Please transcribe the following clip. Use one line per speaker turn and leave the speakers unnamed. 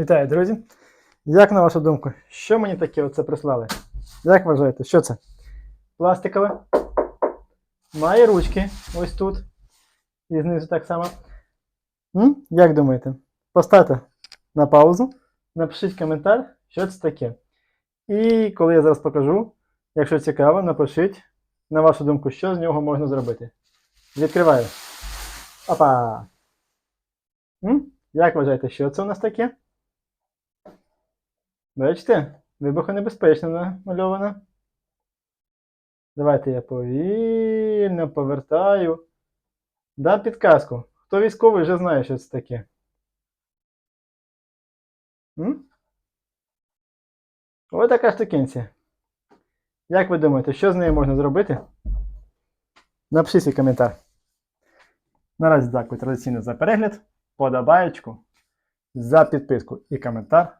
Вітаю, друзі! Як на вашу думку, що мені таке оце прислали? Як вважаєте, що це? Пластикове. Має ручки ось тут. І знизу так само. М? Як думаєте? Поставте на паузу, напишіть коментар, що це таке. І коли я зараз покажу, якщо цікаво, напишіть, на вашу думку, що з нього можна зробити. Відкриваю. Опа! М? Як вважаєте, що це у нас таке? Бачите, вибухонебезпечно намальовано. Давайте я повільно повертаю. Дам підказку. Хто військовий вже знає, що це таке. Ось така штукенція. Як ви думаєте, що з нею можна зробити? Напишіть свій коментар. Наразі дякую традиційно за перегляд, подобаєчку, за підписку і коментар.